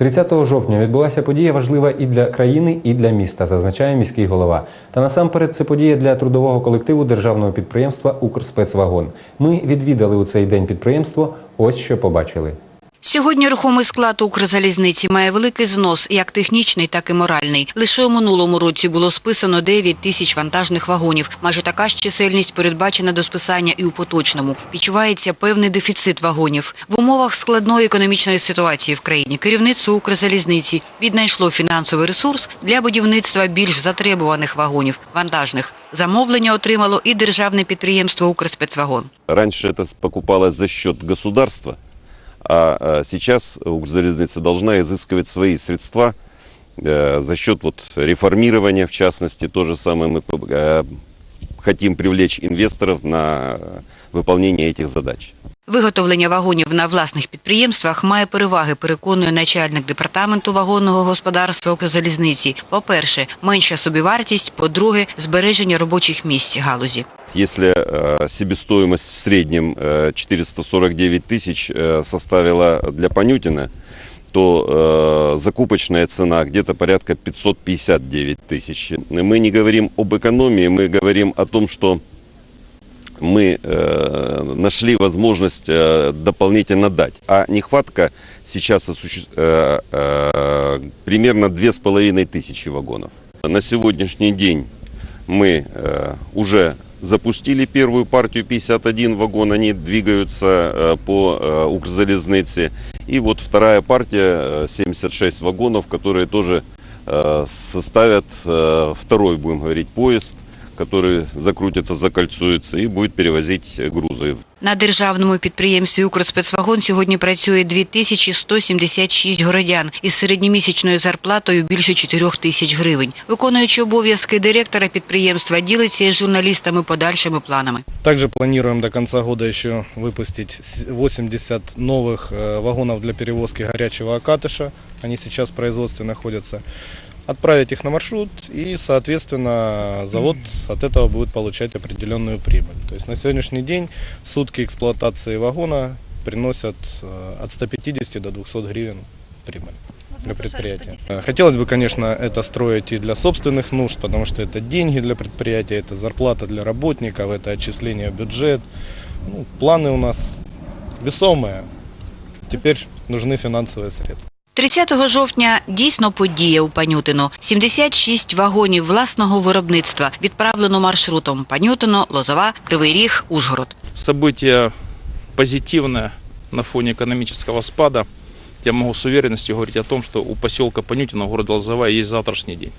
30 жовтня відбулася подія важлива і для країни, і для міста, зазначає міський голова. Та насамперед це подія для трудового колективу державного підприємства Укрспецвагон. Ми відвідали у цей день підприємство. Ось що побачили. Сьогодні рухомий склад Укрзалізниці має великий знос, як технічний, так і моральний. Лише у минулому році було списано 9 тисяч вантажних вагонів. Майже така ж чисельність передбачена до списання і у поточному. Відчувається певний дефіцит вагонів. В умовах складної економічної ситуації в країні керівництво Укрзалізниці віднайшло фінансовий ресурс для будівництва більш затребуваних вагонів вантажних. Замовлення отримало і державне підприємство Укрспецвагон. Раньше это покупалось за счет государства, а а сейчас Укрзалезница должна изыскивать свои средства э, за счет вот реформирования, в частности. То же самое мы э, хотим привлечь инвесторов на выполнение этих задач. Виготовлення вагонів на власних підприємствах має переваги, переконує начальник департаменту вагонного господарства Укрзалізниці. По-перше, менша собівартість, по-друге, збереження робочих місць галузі. Если э, себестоимость в среднем э, 449 тысяч э, составила для Панютина, то э, закупочная цена где-то порядка 559 тысяч. Мы не говорим об экономии, мы говорим о том, что мы э, нашли возможность э, дополнительно дать. А нехватка сейчас осуще- э, э, примерно 2500 вагонов. На сегодняшний день мы э, уже запустили первую партию 51 вагон, они двигаются э, по э, Укрзалезнице. И вот вторая партия, э, 76 вагонов, которые тоже э, составят э, второй, будем говорить, поезд, который закрутится, закольцуется и будет перевозить э, грузы. На державному підприємстві Укрспецвагон сьогодні працює 2176 городян із середньомісячною зарплатою більше 4 тисяч гривень. Виконуючи обов'язки директора підприємства, ділиться із журналістами подальшими планами. Также планируем до конца года еще выпустить с- 80 новых э, вагонов для перевозки горячего окатыша. Они сейчас в производстве находятся. Отправить их на маршрут и, соответственно, завод от этого будет получать определенную прибыль. То есть на сегодняшний день сутки эксплуатации вагона приносят э, от 150 до 200 гривен прибыль для предприятия. Э, Хотелось бы, конечно, это строить и для собственных нужд, потому что это деньги для предприятия, это зарплата для работников, это отчисление в бюджет. Ну, планы у нас весомые. Теперь нужны финансовые средства. 30 жовтня дійсно подія у Панютино. 76 вагонів власного виробництва відправлено маршрутом Панютино, Лозова, Кривий Ріг, Ужгород. событие позитивне на фоні економічного спада. Я можу з уверенностью говорити о том, що у поселка Панютино, города Лозова, є завтрашній день.